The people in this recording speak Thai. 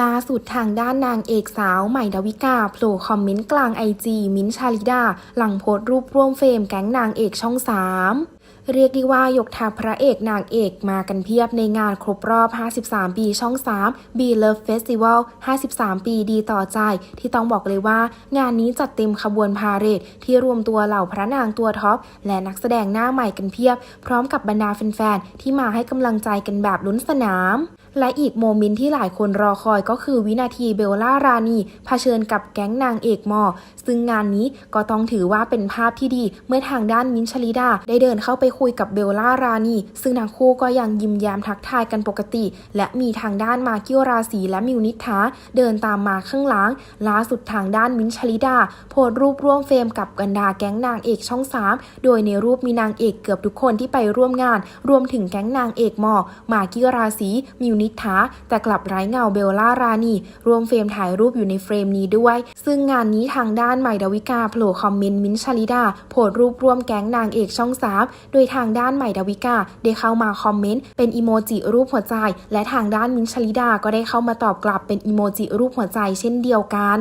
ล่าสุดทางด้านนางเอกสาวใหม่ดาวิกาโผล่คอมเมนต์กลางไอจีมิ้นชาลิดา หลังโพสต์รูปร่วมเฟรมแก๊งนางเอกช่อง 3 เรียกได้ว่ายกทัพพระเอกนางเอกมากันเพียบในงานครบรอบ 53 ปีช่อง 3 B Love Festival 53 ปีดีต่อใจ ที่ต้องบอกเลยว่า งานนี้จัดเต็มขบวนพาเหรดที่รวมตัวเหล่าพระนางตัวท็อป และนักแสดงหน้าใหม่กันเพียบ พร้อมกับบรรดาแฟนๆ ที่มาให้กำลังใจกันแบบลุ้นสนามและอีกโมเมนต์ที่หลายคนรอคอยก็คือวินาทีเบลล่ารานีเผชิญกับแก๊งนางเอกมอ ซึ่งงานนี้ก็ต้องถือว่าเป็นภาพที่ดี เมื่อทางด้านมินชลิดาได้เดินเข้าไปคุยกับเบลล่ารานีซึ่งทั้งคู่ก็ยังยิ้มแย้มทักทายกันปกติ และมีทางด้านมาเกิยวราศีและมิวนิษฐาเดินตามมาข้างหลังล่าสุดทางด้านมิ้นชลิดา โพสรูปร่วมเฟรมกับบรรดาแก๊งนางเอกช่อง 3 โดยในรูปมีนางเอกเกือบทุกคนที่ไปร่วมงาน รวมถึงแก๊งนางเอกมอมากิราศีมิวนิษฐาแต่กลับไร้เงาเบลล่ารานีรวมเฟรมถ่ายรูปอยู่ในเฟรมนี้ด้วย ซึ่งงานนี้ทางด้านใหม่ดาวิกาโผล่คอมเมนต์มิ้นชลิดาโพสรูปร่วมแก๊งนางเอกช่อง 3 โดยทางด้านใหม่ดาวิกาได้เข้ามาคอมเมนต์เป็นอีโมจิรูปหัวใจ และทางด้านมินชลิดาก็ได้เข้ามาตอบกลับเป็นอีโมจิรูปหัวใจเช่นเดียวกัน